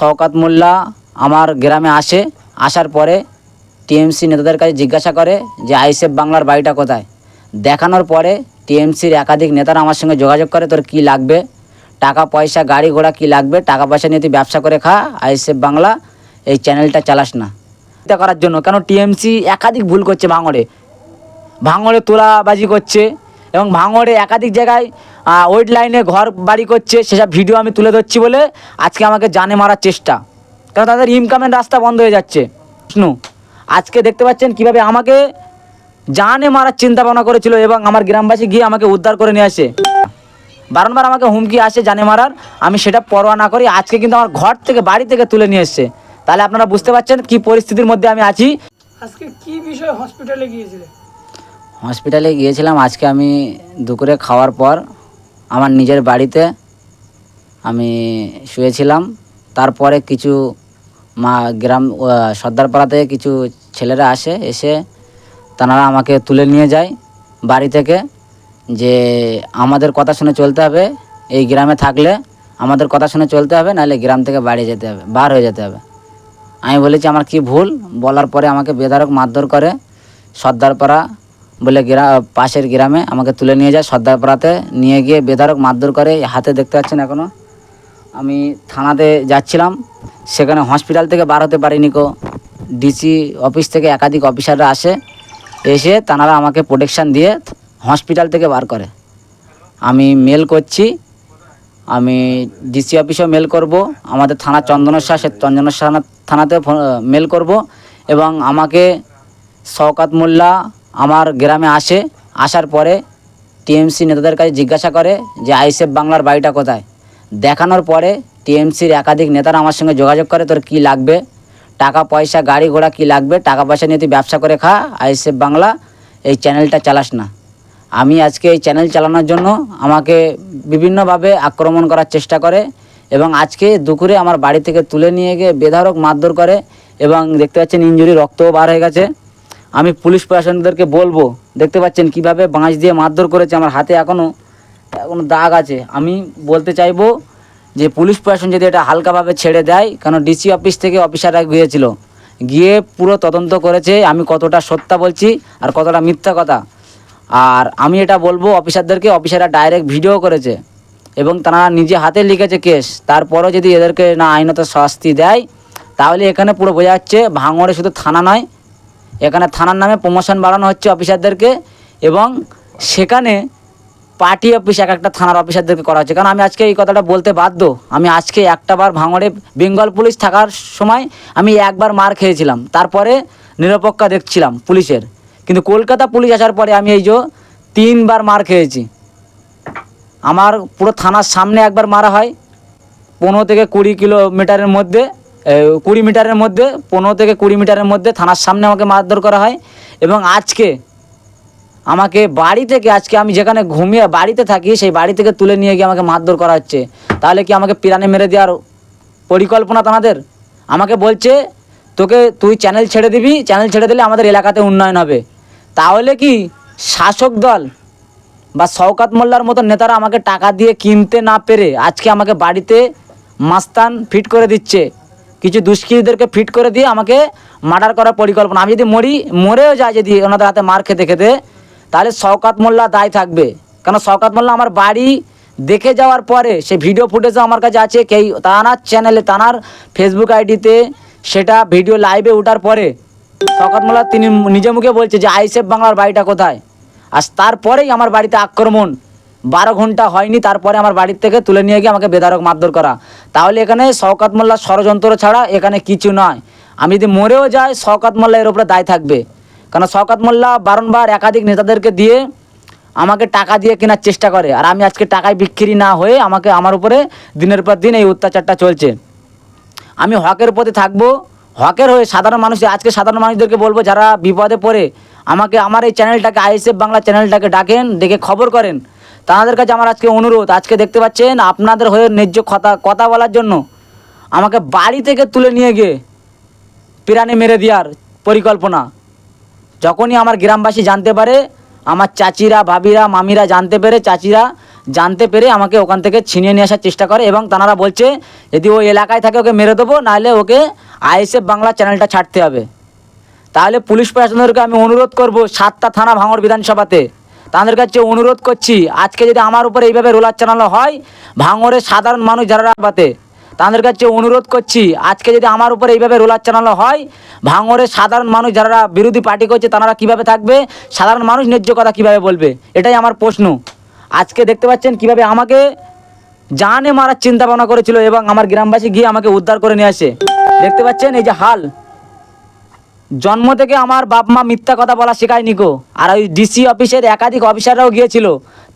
শওকাত মোল্লা আমার গ্রামে আসে, আসার পরে টিএমসি নেতাদের কাছে জিজ্ঞাসা করে যে আইসেফ বাংলার বাড়িটা কোথায়? দেখানোর পরে টিএমসির একাধিক নেতারা আমার সঙ্গে যোগাযোগ করে, তোর কি লাগবে? টাকা, পয়সা, গাড়ি ঘোড়া কি লাগবে? টাকা, পয়সা নিয়ে তুই ব্যবসা করে খা আইসেফ বাংলা এই চ্যানেলটা চালাস না। এটা করার জন্য কেন টিএমসি একাধিক ভুল করছে ভাঙড়ে। ভাঙড়ে তোলাবাজি করছে। এবং ভাঙড়ে একাধিক জায়গায় ওয়েট লাইনে ঘর বাড়ি করছে, সেসব ভিডিও আমি তুলে ধরছি বলে আজকে আমাকে জানে মারার চেষ্টা। কারণ তাদের ইনকামের রাস্তা বন্ধ হয়ে যাচ্ছে। শুনু আজকে দেখতে পাচ্ছেন কীভাবে আমাকে জানে মারার চিন্তা ভাবনা করেছিল এবং আমার গ্রামবাসী গিয়ে আমাকে উদ্ধার করে নিয়ে আসে। বারংবার আমাকে হুমকি আসে জানে মারার, আমি সেটা পরোয়া না করি আজকে কিন্তু আমার ঘর থেকে, বাড়ি থেকে তুলে নিয়ে এসছে। তাহলে আপনারা বুঝতে পারছেন কি পরিস্থিতির মধ্যে আমি আছি। আজকে কি বিষয়ে হসপিটালে গিয়েছিলে? হসপিটালে গিয়েছিলাম, আজকে আমি দুপুরে খাওয়ার পর আমার নিজের বাড়িতে আমি শুয়েছিলাম। তারপরে কিছু মা গ্রাম সর্দারপাড়া থেকে কিছু ছেলেরা আসে, এসে তারা আমাকে তুলে নিয়ে যায় বাড়ি থেকে যে আমাদের কথা শুনে চলতে হবে, এই গ্রামে থাকলে আমাদের কথা শুনে চলতে হবে, নাহলে গ্রাম থেকে বাড়ি যেতে হবে, বার হয়ে যেতে হবে। আমি বলেছি, আমার কি ভুল? বলার পরে আমাকে বেধারক মারধর করে সর্দারপাড়া বলে গ্রা পাশের গ্রামে আমাকে তুলে নিয়ে যায় সর্দারপাড়াতে নিয়ে গিয়ে বেধারক মারধর করে হাতে দেখতে পাচ্ছেন এখনও আমি থানাতে যাচ্ছিলাম। সেখানে হসপিটাল থেকে বার হতে পারিনি কো। ডিসি অফিস থেকে একাধিক অফিসাররা আসে। এসে তানারা আমাকে প্রোটেকশান দিয়ে হসপিটাল থেকে বার করে। আমি মেল করছি। আমি ডিসি অফিসেও মেল করব। আমাদের থানা চন্দনেশ্বর সে চন্দনেশ্বর থানা- থানাতে মেল করব। এবং আমাকে শওকাত মোল্লা আমার গ্রামে আসে, আসার পরে টিএমসি নেতাদের কাছে জিজ্ঞাসা করে যে, আইসেফ বাংলার বাড়িটা কোথায়? দেখানোর পরে টিএমসির একাধিক নেতারা আমার সঙ্গে যোগাযোগ করে, তোর কি লাগবে? টাকা, পয়সা, গাড়ি ঘোড়া কি লাগবে? টাকা, পয়সা নিয়ে তুই ব্যবসা করে খা, আইসেফ বাংলা, এই চ্যানেলটা চালাস না। আমি আজকে এই চ্যানেল চালানোর জন্য আমাকে বিভিন্নভাবে আক্রমণ করার চেষ্টা করে এবং আজকে দুপুরে আমার বাড়ি থেকে তুলে নিয়ে গিয়ে বেধারক মারধর করে এবং দেখতে পাচ্ছেন ইঞ্জুরি রক্তও বার হয়ে গেছে। আমি পুলিশ প্রশাসনদেরকে বলব, দেখতে পাচ্ছেন কীভাবে বাঁশ দিয়ে মারধর করেছে আমার হাতে এখনও এখনও দাগ আছে। আমি বলতে চাইব যে পুলিশ প্রশাসন যদি এটা হালকাভাবে ছেড়ে দেয় কারণ ডিসি অফিস থেকে অফিসাররা গিয়েছিল। গিয়ে পুরো তদন্ত করেছে, আমি কতটা সত্যা বলছি আর কতটা মিথ্যা কথা। আর আমি এটা বলব অফিসারদেরকে, অফিসাররা ডাইরেক্ট ভিডিও করেছে এবং তারা নিজে হাতে লিখেছে কেস। তারপরও যদি এদেরকে না আইনত শাস্তি দেয়, তাহলে এখানে পুরো বোঝা যাচ্ছে ভাঙড়ে শুধু থানা নয় এখানে থানার নামে প্রমোশন বাড়ানো হচ্ছে অফিসারদেরকে এবং সেখানে পার্টি অফিস এক একটা থানার অফিসারদেরকে করা হচ্ছে। কারণ আমি আজকে এই কথাটা বলতে বাধ্য। আমি আজকে একটা বার ভাঙড়ে বেঙ্গল পুলিশ থাকার সময় আমি একবার মার খেয়েছিলাম। তারপরে নিরপেক্ষ দেখছিলাম পুলিশের। কিন্তু কলকাতা পুলিশ আসার পরে আমি এই যে তিনবার মার খেয়েছি। আমার পুরো থানার সামনে একবার মারা হয়। পনেরো থেকে কুড়ি কিলোমিটারের মধ্যে কুড়ি মিটারের মধ্যে, পনেরো থেকে কুড়ি মিটারের মধ্যে থানার সামনে আমাকে মারধর করা হয় এবং আজকে আমাকে বাড়ি থেকে, আজকে আমি যেখানে ঘুমিয়ে বাড়িতে থাকি, সেই বাড়ি থেকে তুলে নিয়ে গিয়ে আমাকে মারধর করা হচ্ছে। তাহলে কি আমাকে পিরানে মেরে দেওয়ার পরিকল্পনা তাদের আমাকে বলছে, তোকে তুই চ্যানেল ছেড়ে দিবি চ্যানেল ছেড়ে দিলে আমাদের এলাকাতে উন্নয়ন হবে। তাহলে কি শাসক দল বা শওকাত মোল্লার মতো নেতারা আমাকে টাকা দিয়ে কিনতে না পেরে আজকে আমাকে বাড়িতে মাস্তান ফিট করে দিচ্ছে? কিছু দুষ্কৃতীদেরকে ফিট করে দিয়ে আমাকে মার্ডার করার পরিকল্পনা। আমি যদি মরি, মরেও যাই যদি ওনাদের হাতে মার খেতে খেতে, তাহলে শওকাত মোল্লা দায় থাকবে। কেন শওকাত মোল্লা আমার বাড়ি দেখে যাওয়ার পরে সেই ভিডিও ফুটেজও আমার কাছে আছে, কেই তানার চ্যানেলে তানার ফেসবুক আইডিতে সেটা ভিডিও লাইভে ওঠার পরে, শওকাত মোল্লা তিনি নিজে মুখে বলছে যে আইসেফ বাংলার বাড়িটা কোথায়? আর তারপরেই আমার বাড়িতে আক্রমণ। বারো ঘণ্টা হয়নি, তারপরে আমার বাড়ির থেকে তুলে নিয়ে গিয়ে আমাকে বেদারক মারধর করা। তাহলে এখানে শওকাত মোল্লার ষড়যন্ত্র ছাড়া এখানে কিছু নয়। আমি যদি মরেও যাই, শওকাত মোল্লা এর উপরে দায় থাকবে। কারণ শওকাত মোল্লা বারংবার একাধিক নেতাদেরকে দিয়ে আমাকে টাকা দিয়ে কেনার চেষ্টা করে, আর আমি আজকে টাকায় বিক্রি না হয়ে আমাকে, আমার উপরে দিনের পর দিন এই অত্যাচারটা চলছে। আমি হকের পথে থাকব, হকের হয়ে সাধারণ মানুষ, আজকে সাধারণ মানুষদেরকে বলব, যারা বিপদে পড়ে, আমাকে, আমার এই চ্যানেলটাকে, আইএসএফ বাংলা চ্যানেলটাকে ডাকেন, ডেকে খবর করেন। তাদের কাছে আমার আজকে অনুরোধ, আজকে দেখতে পাচ্ছেন আপনাদের হয়ে ন্যায্য কথা কথা বলার জন্য। আমাকে বাড়ি থেকে তুলে নিয়ে গিয়ে পিরানি মেরে দেওয়ার পরিকল্পনা। যখনই আমার গ্রামবাসী জানতে পারে, আমার চাচিরা, ভাবিরা, মামিরা জানতে পেরে, চাচিরা জানতে পেরে আমাকে ওখান থেকে ছিনিয়ে নিয়ে আসার চেষ্টা করে এবং তারা বলছে, যদি ও এলাকায় থাকে ওকে মেরে দেবো, নাহলে ওকে আইএসএফ বাংলা চ্যানেলটা ছাড়তে হবে। তাহলে পুলিশ প্রশাসনদেরকে আমি অনুরোধ করব সাতটা থানা ভাঙড় বিধানসভাতে। তাদের কাছে অনুরোধ করছি, আজকে যদি আমার উপরে এইভাবে রোলার চালানো হয় ভাঙড়ের সাধারণ মানুষ যারা বাতে তাদের কাছে অনুরোধ করছি, আজকে যদি আমার উপরে এইভাবে রোলার চালানো হয় ভাঙড়ের সাধারণ মানুষ যারা বিরোধী পার্টি করছে, তারা কীভাবে থাকবে, সাধারণ মানুষ ন্যায্য কথা কীভাবে বলবে? এটাই আমার প্রশ্ন। আজকে দেখতে পাচ্ছেন কীভাবে আমাকে জানে মারার চিন্তা ভাবনা করেছিল এবং আমার গ্রামবাসী গিয়ে আমাকে উদ্ধার করে নিয়ে আসে। দেখতে পাচ্ছেন এই যে হাল। জন্ম থেকে আমার বাপ মা মিথ্যা কথা বলা শেখায়নি কো আর ওই ডিসি অফিসের একাধিক অফিসাররাও গিয়েছিল।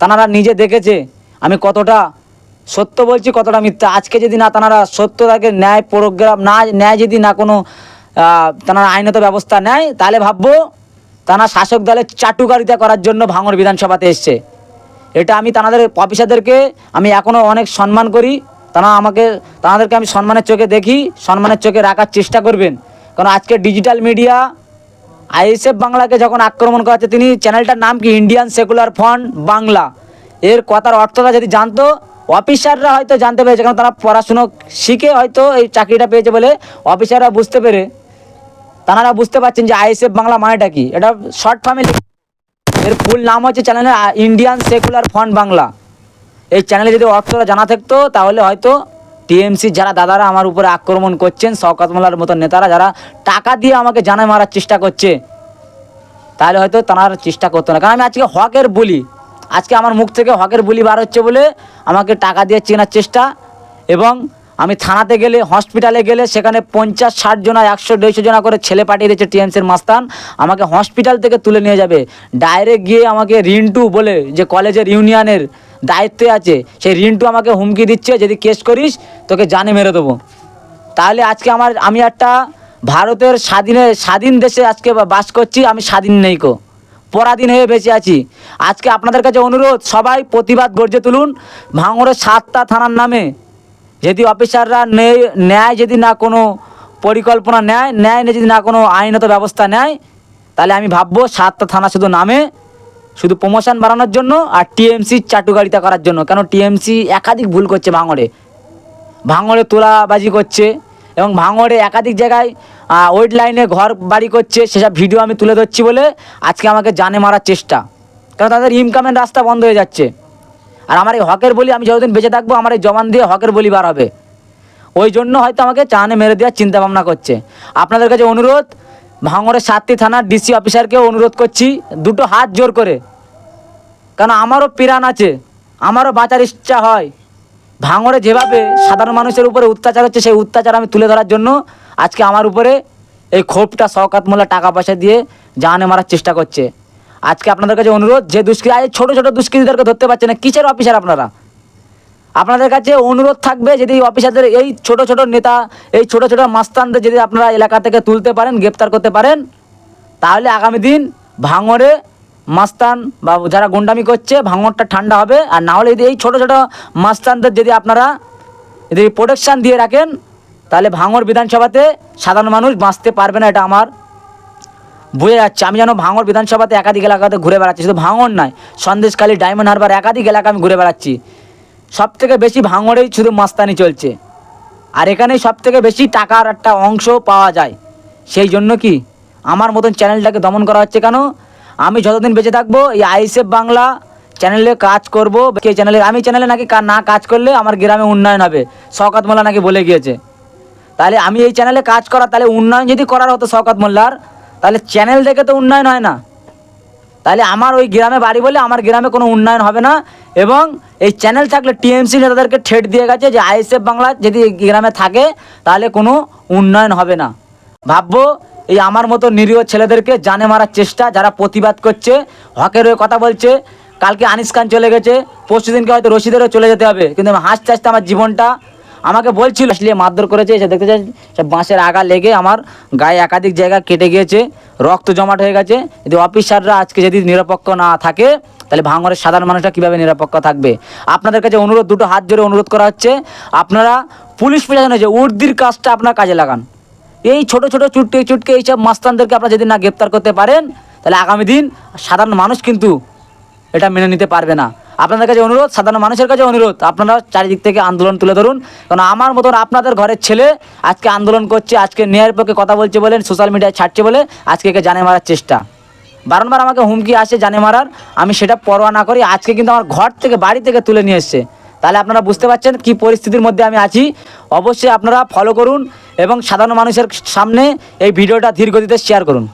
তারা নিজে দেখেছে। আমি কতটা সত্য বলছি, কতটা মিথ্যা। আজকে যদি না তারা সত্যটাকে ন্যায় প্রোগ্রাম না, ন্যায় যদি না কোনো তারা আইনত ব্যবস্থা নেয়, তাহলে ভাববো তারা শাসক দলের চাটুকারিতা করার জন্য ভাঙড় বিধানসভাতে এসছে। এটা আমি তাদের অফিসারদেরকে আমি এখনও অনেক সম্মান করি। তারা আমাকে তাদেরকে আমি সম্মানের চোখে দেখি, সম্মানের চোখে রাখার চেষ্টা করবেন। কারণ আজকে ডিজিটাল মিডিয়া আইএসএফ বাংলাকে যখন আক্রমণ করা হচ্ছে তিনি চ্যানেলটার নাম কি? Indian secular front Bangla. এর কথার অর্থটা যদি জানতো অফিসাররা হয়তো জানতে পেরেছে, কারণ তারা পড়াশুনো শিখে হয়তো এই চাকরিটা পেয়েছে বলে অফিসাররা বুঝতে পেরে। তারা বুঝতে পারছেন যে আইএসএফ বাংলা মানেটা কি? এটা শর্ট ফর্মে এর ফুল নাম হচ্ছে চ্যানেলের ইন্ডিয়ান সেকুলার ফ্রন্ট বাংলা। এই চ্যানেলে যদি অর্থটা জানা থাকতো, তাহলে হয়তো টিএমসি যারা দাদারা আমার উপরে আক্রমণ করছেন, শওকাত মোল্লার মতো নেতারা যারা টাকা দিয়ে আমাকে জানায় মারার চেষ্টা করছে, তাহলে হয়তো তার চেষ্টা করতো না। কারণ আমি আজকে হকের বলি, আজকে আমার মুখ থেকে হকের বলি বার হচ্ছে বলে আমাকে টাকা দিয়ে চেনার চেষ্টা এবং আমি থানাতে গেলে, হসপিটালে গেলে সেখানে পঞ্চাশ, ষাট জনা, একশো, দেড়শো জনা করে ছেলে পাঠিয়ে দিয়েছে টিএমসির মাস্তান, আমাকে হসপিটাল থেকে তুলে নিয়ে যাবে। ডাইরেক্ট গিয়ে আমাকে রিন্টু বলে যে কলেজের ইউনিয়নের দায়িত্বে আছে। সেই রিন্টু আমাকে হুমকি দিচ্ছে, যদি কেস করিস, তোকে জানে মেরে দেবো। তাহলে আজকে আমার, আমি একটা ভারতের স্বাধীনে, স্বাধীন দেশে আজকে বাস করছি, আমি স্বাধীন নেই কো। পরাধীন হয়ে বেঁচে আছি। আজকে আপনাদের কাছে অনুরোধ, সবাই প্রতিবাদ গর্জে তুলুন। ভাঙড়ের সাতটা থানার নামে। যদি অফিসাররা নেই ন্যায় যদি না কোনো পরিকল্পনা নেয়, ন্যায় নিয়ে যদি না কোনো আইনত ব্যবস্থা নেয়, তাহলে আমি ভাববো সাতটা থানা শুধু নামে শুধু প্রমোশন বাড়ানোর জন্য আর টিএমসি চাটুকারিতা করার জন্য। কেন টিএমসি একাধিক ভুল করছে ভাঙড়ে। ভাঙড়ে তোলাবাজি করছে এবং ভাঙড়ে একাধিক জায়গায় ওয়েট লাইনে ঘর বাড়ি করছে, সেসব ভিডিও আমি তুলে ধরছি বলে আজকে আমাকে জানে মারার চেষ্টা। কারণ তাদের ইনকামের রাস্তা বন্ধ হয়ে যাচ্ছে। আর আমার এই হকের বলি আমি যতদিন বেঁচে থাকব, আমার এই জবান দিয়ে হকের বলি বার হবে। ওই জন্য হয়তো আমাকে চানে মেরে দেওয়ার চিন্তা ভাবনা করছে। আপনাদের কাছে অনুরোধ ভাঙড়ের সাতটি থানার ডিসি অফিসারকেও অনুরোধ করছি দুটো হাত জোর করে। কারণ আমারও প্রাণ আছে, আমারও বাঁচার ইচ্ছা হয়। ভাঙড়ে যেভাবে সাধারণ মানুষের উপরে অত্যাচার হচ্ছে, সেই অত্যাচার আমি তুলে ধরার জন্য আজকে আমার উপরে এই ক্ষোভটা মোল্লা টাকা পয়সা দিয়ে জানে মারার চেষ্টা করছে। আজকে আপনাদের কাছে অনুরোধ, যে দুষ্কৃতি ছোটো ছোটো দুষ্কৃতীদেরকে ধরতে পারছে না, কিসের অফিসার আপনারা? আপনাদের কাছে অনুরোধ থাকবে যদি অফিসারদের এই ছোট ছোট নেতা, এই ছোট ছোট মাস্তানদের যদি আপনারা এলাকা থেকে তুলতে পারেন, গ্রেপ্তার করতে পারেন, তাহলে আগামী দিন ভাঙরে মাস্তান বা যারা গুন্ডামি করছে ভাঙরটা ঠান্ডা হবে। আর না হলে যদি এই ছোট ছোট মাস্তানদের যদি আপনারা যদি প্রোটেকশান দিয়ে রাখেন, তাহলে ভাঙর বিধানসভাতে সাধারণ মানুষ বাঁচতে পারবে না, এটা আমার বোঝা যাচ্ছে। আমি যেন ভাঙর বিধানসভাতে একাধিক এলাকাতে ঘুরে বেড়াচ্ছি। শুধু ভাঙর নয়, সন্দেশখালী, ডায়মন্ড হারবার একাধিক এলাকা আমি ঘুরে বেড়াচ্ছি। সব থেকে বেশি ভাঙড়েই শুধু মাস্তানি চলছে। আর এখানেই সব থেকে বেশি টাকার একটা অংশ পাওয়া যায়। সেই জন্য কি আমার মতন চ্যানেলটাকে দমন করা হচ্ছে কেন? আমি যতদিন বেঁচে থাকব, এই আইসেফ বাংলা চ্যানেলে কাজ করব। এই চ্যানেলে, আমি চ্যানেলে নাকি কা- না কাজ করলে আমার গ্রামে উন্নয়ন হবে, শওকাত মোল্লা নাকি বলে গিয়েছে। তাহলে আমি এই চ্যানেলে কাজ করা, তাহলে উন্নয়ন যদি করার হতো শওকাত মোল্লার, তাহলে চ্যানেল দেখে তো উন্নয়ন হয় না। তাহলে আমার ওই গ্রামে বাড়ি বলে আমার গ্রামে কোনো উন্নয়ন হবে না এবং এই চ্যানেল থাকলে টিএমসি নেতাদেরকে ঠেট দিয়ে গেছে যে আইএসএফ বাংলা যদি গ্রামে থাকে, তাহলে কোনো উন্নয়ন হবে না। ভাববো এই আমার মতো নিরীহ ছেলেদেরকে জানে মারার চেষ্টা, যারা প্রতিবাদ করছে, হকের হয়ে কথা বলছে, কালকে আনিস খান চলে গেছে, পরশু দিনকে হয়তো রশিদেরও চলে যেতে হবে। কিন্তু আমি হাসতে হাসতে আমার জীবনটা আমাকে বলছিল, আসলে মারধর করেছে, এসে দেখতে চাই বাঁশের আগা লেগে আমার গায়ে একাধিক জায়গা কেটে গিয়েছে, রক্ত জমাট হয়ে গেছে। যদি অফিসাররা আজকে যদি নিরপেক্ষ না থাকে তাহলে ভাঙরের সাধারণ মানুষরা কীভাবে নিরপেক্ষ থাকবে? আপনাদের কাছে অনুরোধ, দুটো হাত জোরে অনুরোধ করা হচ্ছে, আপনারা পুলিশ প্রশাসন যে উর্দির কাজটা আপনার কাজে লাগান। এই ছোট ছোট, চুটকে চুটকে এইসব মাস্তানদেরকে আপনারা যদি না গ্রেপ্তার করতে পারেন, তাহলে আগামী দিন সাধারণ মানুষ কিন্তু এটা মেনে নিতে পারবে না। আপনাদের কাছে অনুরোধ, সাধারণ মানুষের কাছে অনুরোধ, আপনারা চারিদিক থেকে আন্দোলন তুলে ধরুন। কারণ আমার মতন আপনাদের ঘরের ছেলে আজকে আন্দোলন করছে, আজকে ন্যায়ের পক্ষে কথা বলছে বলেন, সোশ্যাল মিডিয়ায় ছাড়ছে বলে আজকে একে জানে মারার চেষ্টা। বারংবার আমাকে হুমকি আসে জানে মারার, আমি সেটা পরোয়া না করি আজকে কিন্তু আমার ঘর থেকে, বাড়ি থেকে তুলে নিয়ে এসছে। তাহলে আপনারা বুঝতে পারছেন কি পরিস্থিতির মধ্যে আমি আছি। অবশ্যই আপনারা ফলো করুন এবং সাধারণ মানুষের সামনে এই ভিডিওটা ধীরগতিতে শেয়ার করুন।